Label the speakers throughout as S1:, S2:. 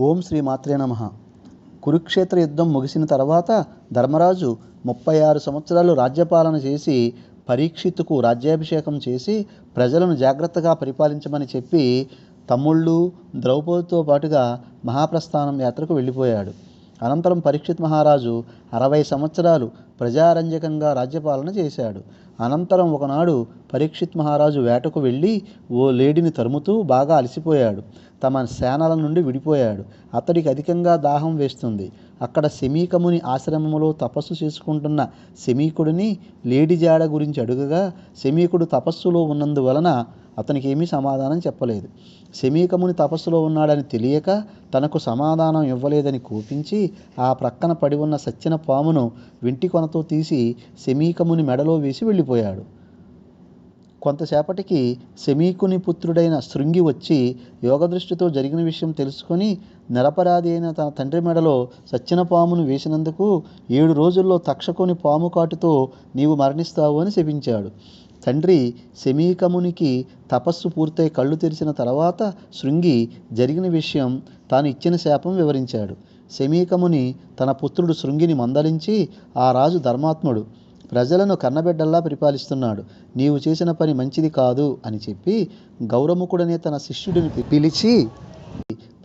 S1: ఓం శ్రీ మాత్రే నమ. కురుక్షేత్ర యుద్ధం ముగిసిన తర్వాత ధర్మరాజు ముప్పై ఆరు సంవత్సరాలు రాజ్యపాలన చేసి పరీక్షిత్తుకు రాజ్యాభిషేకం చేసి ప్రజలను జాగ్రత్తగా పరిపాలించమని చెప్పి తమ్ముళ్ళు ద్రౌపదితో పాటుగా మహాప్రస్థానం యాత్రకు వెళ్ళిపోయాడు. అనంతరం పరీక్షిత్ మహారాజు అరవై సంవత్సరాలు ప్రజారంజకంగా రాజ్యపాలన చేశాడు. అనంతరం ఒకనాడు పరీక్షిత్ మహారాజు వేటకు వెళ్ళి ఓ లేడిని తరుముతూ బాగా అలసిపోయాడు. తమ సేనల నుండి విడిపోయాడు. అతడికి అధికంగా దాహం వేస్తుంది. అక్కడ శమీకముని ఆశ్రమంలో తపస్సు చేసుకుంటున్న శమీకుడిని లేడి జాడ గురించి అడుగగా శమీకుడు తపస్సులో ఉన్నందువలన అతనికి ఏమీ సమాధానం చెప్పలేదు. శమీకముని తపస్సులో ఉన్నాడని తెలియక తనకు సమాధానం ఇవ్వలేదని కోపించి ఆ ప్రక్కన పడి ఉన్న సచ్చిన పామును వెంటి కొనతో తీసి శమీకముని మెడలో వేసి వెళ్ళిపోయాడు. కొంతసేపటికి శమీకుని పుత్రుడైన శృంగి వచ్చి యోగదృష్టితో జరిగిన విషయం తెలుసుకొని నిరపరాధి అయిన తన తండ్రి మెడలో సచ్చిన పామును వేసినందుకు ఏడు రోజుల్లో తక్షకుని పాము కాటుతో నీవు మరణిస్తావు అని శపించాడు. తండ్రి శమీకమునికి తపస్సు పూర్తయి కళ్ళు తెరిచిన తర్వాత శృంగి జరిగిన విషయం తాను ఇచ్చిన శాపం వివరించాడు. శమీకముని తన పుత్రుడు శృంగిని మందలించి ఆ రాజు ధర్మాత్ముడు ప్రజలను కన్నబిడ్డల్లా పరిపాలిస్తున్నాడు. నీవు చేసిన పని మంచిది కాదు అని చెప్పి గౌరముఖుడనే తన శిష్యుడిని పిలిచి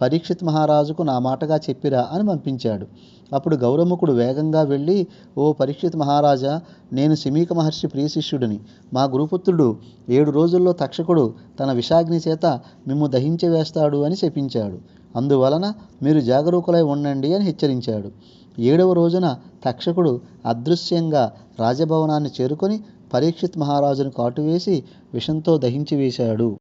S1: పరీక్షిత్ మహారాజుకు నా మాటగా చెప్పిరా అని పంపించాడు. అప్పుడు గౌరముఖుడు వేగంగా వెళ్ళి ఓ పరీక్షిత్ మహారాజా నేను శమీక మహర్షి ప్రియ శిష్యుడిని. మా గురుపుత్రుడు ఏడు రోజుల్లో తక్షకుడు తన విషాగ్ని చేత మిమ్ము దహించి వేస్తాడు అని శపించాడు అందువలన మీరు జాగరూకులై ఉండండి అని హెచ్చరించాడు. ఏడవ రోజున తక్షకుడు అదృశ్యంగా రాజభవనాన్ని చేరుకొని పరీక్షిత్ మహారాజును కాటువేసి విషంతో దహించి వేశాడు.